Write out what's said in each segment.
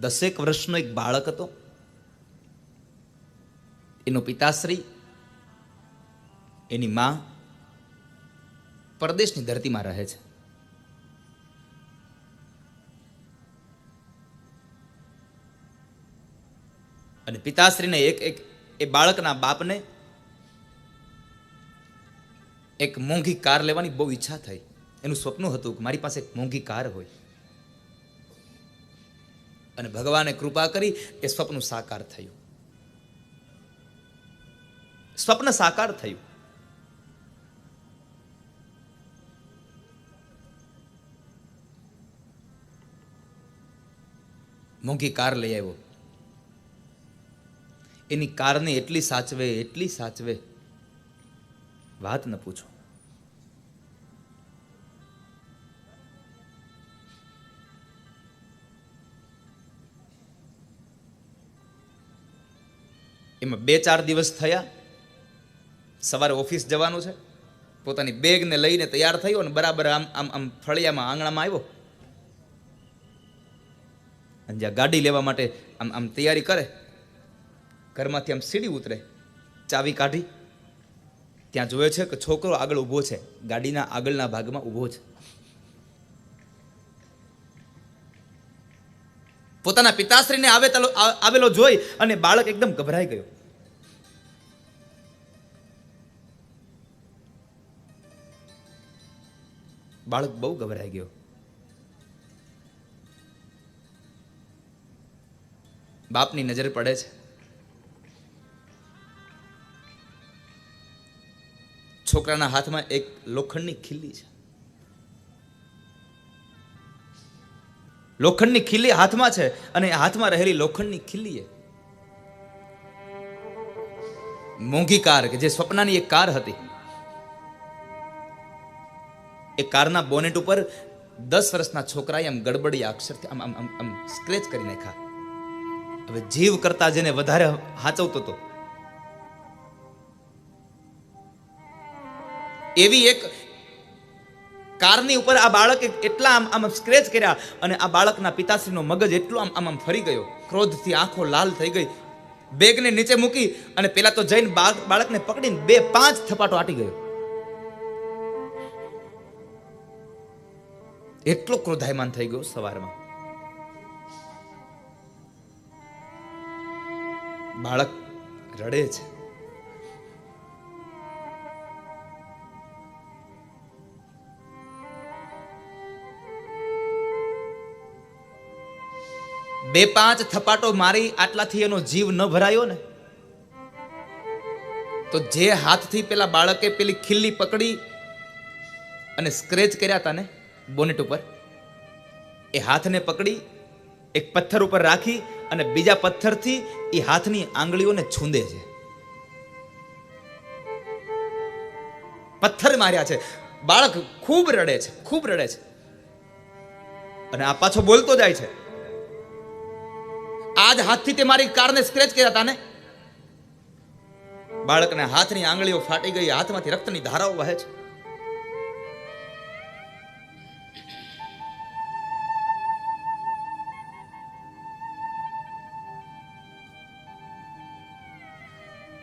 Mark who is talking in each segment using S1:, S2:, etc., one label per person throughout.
S1: દસેક વર્ષનો એક બાળક હતો. એનો પિતાશ્રી, એની મા પરદેશની ધરતીમાં રહે છે. અને પિતાશ્રીને એક એક, એ બાળકના બાપને એક મોંઘી કાર લેવાની બહુ ઈચ્છા થઈ. એનું સ્વપ્ન હતું કે મારી પાસે એક મોંઘી કાર હોય. અને ભગવાને કૃપા કરી એ સ્વપ્ન સાકાર થયું. સ્વપ્ન સાકાર થયું. મોંઘી કાર લઈ આવ્યો. એની કારને એટલી સાચવે એટલી સાચવે. વાત ન પૂછો. એમાં બે ચાર દિવસ થયા. સવારે ઓફિસ જવાનું છે. પોતાની બેગને લઈને તૈયાર થયો અને બરાબર આમ આમ આમ ફળિયામાં આંગણામાં આવ્યો. અને જ્યાં ગાડી લેવા માટે આમ આમ તૈયારી કરે, ઘરમાંથી આમ સીડી ઉતરે, ચાવી કાઢી. ત્યાં જોયે છે કે છોકરો આગળ ઊભો છે. ગાડીના આગળના ભાગમાં ઊભો છે. પોતાના પિતાશ્રીને આવે તલો- આવેલો જોઈ અને બાળક એકદમ ગભરાઈ ગયો. બાળક બહુ ગભરાઈ ગયો. બાપની નજર પડે છે. છોકરાના હાથમાં એક લોખંડની ખીલ્લી છે. લોખંડની ખીલી હાથમાં છે અને હાથમાં રહેલી લોખંડની ખીલ્લી એ મોંઘી કાર કે જે સ્વપ્નાની એક કાર હતી. એ કારના બોનેટ ઉપર દસ વર્ષના છોકરાએ આમ ગડબડી અક્ષરથી આમ આમ આમ સ્ક્રેચ કરી નાખ્યા. હવે જીવ કરતા જેને વધારે હાચવતો હતો એવી એક કારની ઉપર આ બાળકે એટલા આમ આમ સ્ક્રેચ કર્યા અને આ બાળકના પિતાશ્રીનો મગજ એટલો આમ આમ આમ ફરી ગયો. ક્રોધથી આંખો લાલ થઈ ગઈ. બેગને નીચે મૂકી અને પેલા તો જઈને બાળ- બાળકને પકડીને બે પાંચ થપાટો આટી ગયો. એટલો ક્રોધાયમાન થઈ ગયો સવારમાં. બાળક રડે છે. બે પાંચ થપાટો મારી આટલાથી એનો જીવ ન ભરાયો ને? તો જે હાથથી પેલા બાળકે પેલી ખીલ્લી પકડી અને સ્ક્રેચ કર્યા હતા ને બોનેટ ઉપર, એ હાથને પકડી, એક પથ્થર ઉપર રાખી અને બીજા પથ્થરથી એ હાથની આંગળીઓને છૂંદે છે. પથ્થર માર્યા છે. બાળક ખૂબ રડે છે, ખૂબ રડે છે. અને આ પાછો બોલતો જાય છે. આજ હાથથી તે મારી કારને સ્ક્રેચ કર્યા હતા ને? બાળકને હાથની આંગળીઓ ફાટી ગઈ, હાથમાંથી રક્તની ધારાઓ વહે છે.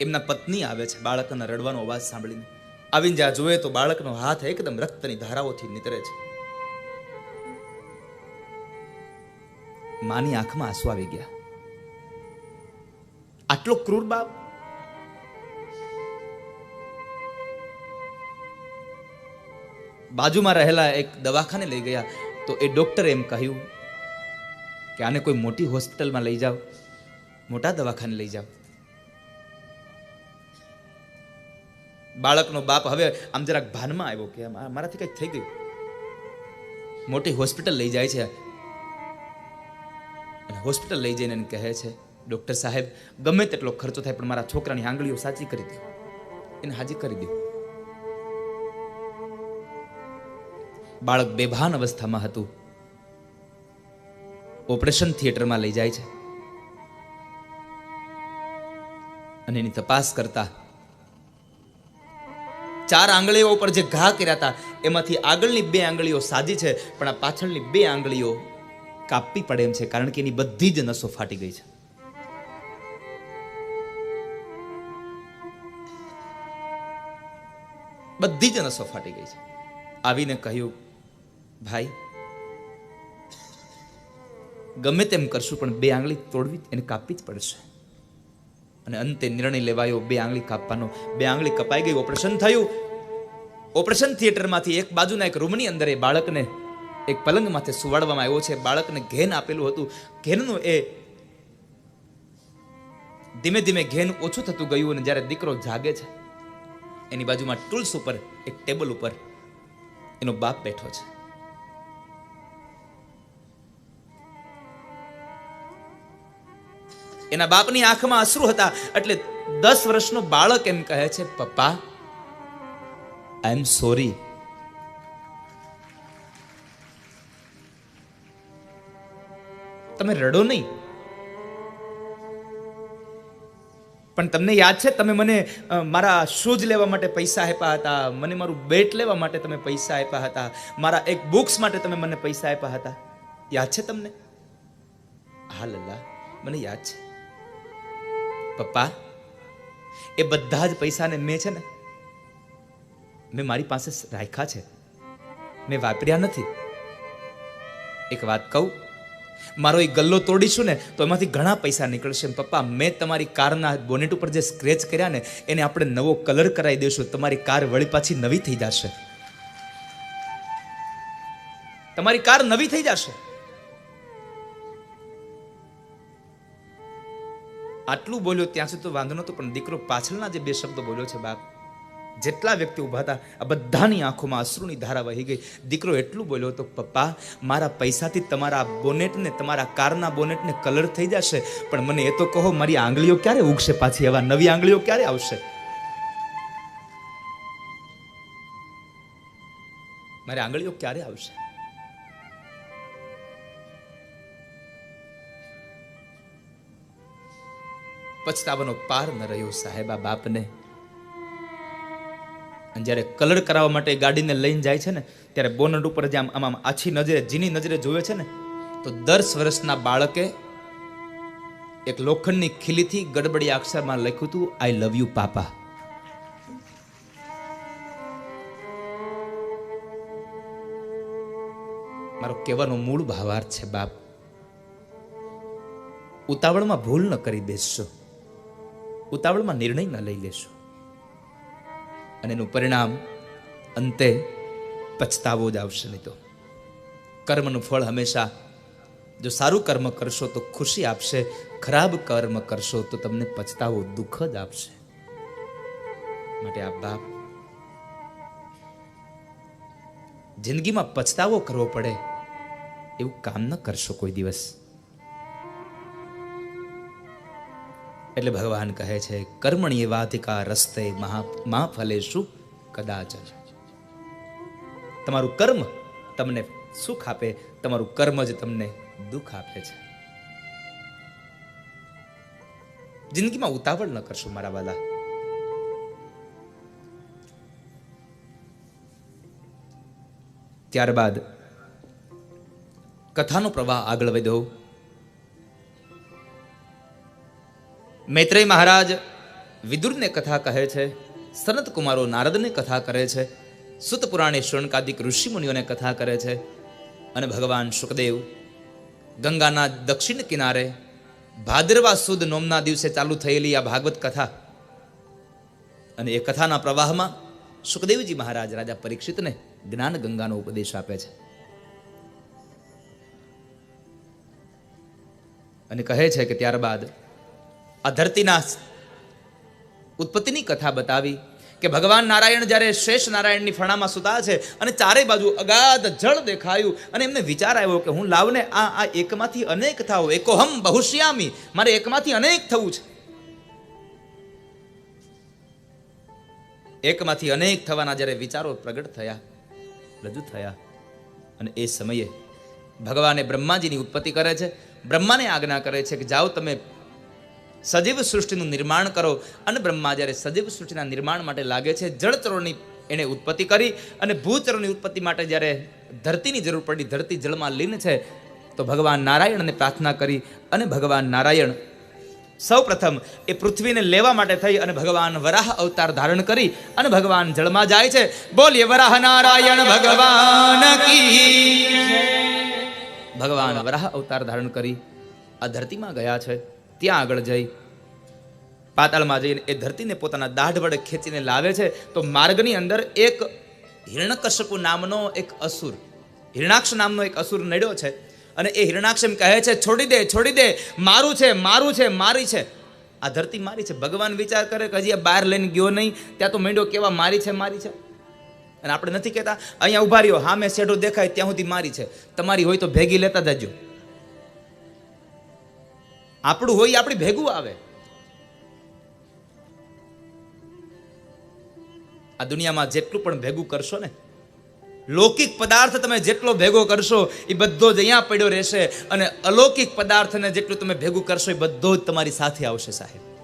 S1: એમના પત્ની આવે છે, બાળકના રડવાનો અવાજ સાંભળીને. આવીને જ્યાં જોયે તો બાળકનો હાથ એકદમ રક્તની ધારાઓથી નીતરે છે. માની આંખમાં આંસુ આવી ગયા. આટલો ક્રૂર બાપ? બાજુમાં રહેલા એક દવાખાને લઈ ગયા તો એ ડોક્ટરે એમ કહ્યું કે આને કોઈ મોટી હોસ્પિટલમાં લઈ જાઓ, મોટા દવાખાને લઈ જાઓ. બાળકનો બાપ હવે આમ જરાક ભાનમાં આવ્યો કે મારાથી કંઈક થઈ ગયું. મોટી હોસ્પિટલ લઈ જાય છે. હોસ્પિટલ લઈ જઈને કહે છે ડૉક્ટર સાહેબ, ગમે તેટલો ખર્ચો થાય, પણ મારા છોકરાની આંગળીઓ સાચી કરી દો. એને હાજી કરી દો. બાળક બેભાન અવસ્થામાં હતું. ઓપરેશન થિયેટરમાં લઈ જાય છે. અને એની તપાસ કરતા ચાર આંગળીઓ ઉપર જે ઘા કર્યા હતા, એમાંથી આગળની બે આંગળીઓ સાજી છે, પણ આ પાછળની બે આંગળીઓ કાપવી પડે એમ છે, કારણ કે એની બધી જ નસો ફાટી ગઈ છે. બધી જ નસો ફાટી ગઈ છે. આવીને કહ્યું, ભાઈ, ગમે તેમ કરશું, પણ બે આંગળી તોડવી એને કાપવી જ પડશે. અને અંતે નિર્ણય લેવાયો, બે આંગળી કાપવાનો. બે આંગળી કપાઈ ગઈ, ઓપરેશન થયું. ઓપરેશન થિયેટરમાંથી એક બાજુના એક રૂમની અંદર એ બાળકને એક પલંગ માથે સુવાડવામાં આવ્યો છે. બાળકને ઘેન આપેલું હતું. ઘેનનું એ ધીમે ધીમે ઘેન ઓછું થતું ગયું અને જ્યારે દીકરો જાગે છે એની બાજુમાં ટૂલ્સ ઉપર, એક ટેબલ ઉપર એનો બાપ બેઠો છે. એના બાપની આંખમાં અશ્રુ હતા, એટલે દસ વર્ષનો બાળક એમ કહે છે, પપ્પા આઈ એમ સોરી તમે રડો નહીં. પણ તમને યાદ છે, તમે મને મારા શૂઝ લેવા માટે પૈસા આપ્યા હતા, મને મારું બેટ લેવા માટે તમે પૈસા આપ્યા હતા, મારા એક બુક્સ માટે તમે મને પૈસા આપ્યા હતા. યાદ છે તમને? હા, લલ્લા, મને યાદ છે. પપ્પા, એ બધા જ પૈસાને મેં છે ને, મેં મારી પાસે રાખ્યા છે. મેં વાપર્યા નથી. એક વાત કહું મારો એ ગલ્લો તોડીશું ને તો એમાંથી ઘણા પૈસા નીકળશે. પપ્પા, મેં તમારી કારના બોનેટ ઉપર જે સ્ક્રેચ કર્યા ને, એને આપણે નવો કલર કરાવી દઈશું. તમારી કાર વળી પાછી નવી થઈ જશે. તમારી કાર નવી થઈ જશે. આટલું બોલ્યો ત્યાં સુધી તો વાંધો નતો પણ દીકરો પાછળના જે બે શબ્દો બોલ્યો છે બાપ જેટલા વ્યક્તિ ઊભા હતા, આ બધાની આંખોમાં અશ્રુની ધારા વહી ગઈ. દીકરો એટલું બોલ્યો તો પપ્પા, મારા પૈસાથી તમારા બોનેટને, તમારા કારના બોનેટને કલર થઈ જશે, પણ મને એ તો કહો, મારી આંગળીઓ ક્યારે ઉગશે પાછી? એવા નવી આંગળીઓ ક્યારે આવશે? મારી આંગળીઓ ક્યારે આવશે? પછતાવાનો પાર ન રહ્યો સાહેબ બાપને. અને જ્યારે કલર કરાવવા માટે ગાડીને લઈને જાય છે ને, ત્યારે બોનટ ઉપર જે આમ આમ આછી નજરે જીની નજરે જોવે છે ને, તો દસ વર્ષના બાળકે એક લોખંડની ખીલીથી ગડબડી અક્ષરમાં લખ્યું હતું આઈ લવ યુ પાપા મારો કહેવાનો મૂળ ભાવાર્થ છે, બાપ, ઉતાવળમાં ભૂલ ન કરી બેસશો. ઉતાવળમાં નિર્ણય ન લઈ લેશો. અને એનું પરિણામ અંતે પછતાવો જ આવશે નહીં તો. કર્મનું ફળ હંમેશા જો સારું કર્મ કરશો તો ખુશી આપશે, ખરાબ કર્મ કરશો તો તમને પછતાવો દુઃખ જ આપશે. માટે આ બાપ જિંદગીમાં પછતાવો કરવો પડે એવું કામ ન કરશો કોઈ દિવસ. એટલે ભગવાન કહે છે કર્મણી વાધિકા રસ્તે મહા મા ફલે કદાચ. તમારું કર્મ તમને સુખ આપે, તમારું કર્મ જ તમને દુઃખ આપે છે. જિંદગીમાં ઉતાવળ ન કરશો મારા વાલા ત્યારબાદ કથાનો પ્રવાહ આગળ વધ્યો. મૈત્રેય મહારાજ વિદુરને કથા કહે છે સનત કુમારો નારદને કથા કરે છે સુત પુરાણે શૃણકાદિક ઋષિમુનિઓને કથા કરે છે અને ભગવાન સુખદેવ ગંગાના દક્ષિણ કિનારે ભાદરવા સુદ નોમના દિવસે ચાલુ થયેલી આ ભાગવત કથા અને એ કથાના પ્રવાહમાં સુખદેવજી મહારાજ રાજા પરીક્ષિતને જ્ઞાન ગંગાનો ઉપદેશ આપે છે. અને કહે છે કે ત્યારબાદ આ ધરતીના ઉત્પત્તિની કથા બતાવી કે ભગવાન નારાયણ જ્યારે શેષ નારાયણની ફણામાં સુતા છે અને ચારે બાજુ અગાધ જળ દેખાયું અને એમને વિચાર આવ્યો કે હું લાવને આ આ એકમાંથી અનેક થાવ એકોહમ બહુશ્યામી. મારે એકમાંથી અનેક થવું છે. એકમાંથી અનેક થવાના જ્યારે વિચારો પ્રગટ થયા, રજૂ થયા અને એ સમયે ભગવાને બ્રહ્માજીની ઉત્પત્તિ કરે છે. બ્રહ્માને આજ્ઞા કરે છે કે જાઓ તમે સજીવ સૃષ્ટિનું નિર્માણ કરો અને બ્રહ્મા જ્યારે સજીવ સૃષ્ટિના નિર્માણ માટે લાગે છે, જળચરોની એણે ઉત્પત્તિ કરી અને ભૂચરોની ઉત્પત્તિ માટે જ્યારે ધરતીની જરૂર પડી, ધરતી જળમાં લીન છે, તો ભગવાન નારાયણને પ્રાર્થના કરી અને ભગવાન નારાયણ સૌ પ્રથમ એ પૃથ્વીને લેવા માટે થઈ અને ભગવાન વરાહ અવતાર ધારણ કરી અને ભગવાન જળમાં જાય છે. બોલીએ, વરાહ નારાયણ ભગવાન ભગવાન વરાહ અવતાર ધારણ કરી આ ધરતીમાં ગયા છે. ત્યાં આગળ જઈ પાતાળમાં જઈને એ ધરતીને પોતાના દાઢ વડે ખેંચીને લાવે છે. તો માર્ગની અંદર એક હિરણ્યકશ્યપુ નામનો એક અસુર, હિરણાક્ષ નામનો એક અસુર નડ્યો છે. અને એ હિરણાક્ષ એમ કહે છે, છોડી દે છોડી દે, મારું છે મારું છે, મારી છે. આ ધરતી મારી છે. ભગવાન વિચાર કરે કે હજી આ બહાર લઈને ગયો નહીં. ત્યાં તો મેંડો કેવા, મારી છે મારી છે. અને આપણે નથી કહેતા, અહીંયા ઊભા રહ્યો. હા, મેં શેઢો દેખાય, ત્યાં સુધી મારી છે. તમારી હોય તો ભેગી લેતા જજો. આપણું હોય આપણી ભેગું આવે. આ દુનિયામાં જેટલું પણ ભેગું કરશો ને, લૌકિક પદાર્થ તમે જેટલો ભેગો કરશો એ બધો જ અહીંયા પડ્યો રહેશે અને અલૌકિક પદાર્થને જેટલું તમે ભેગું કરશો એ બધો જ તમારી સાથે આવશે સાહેબ.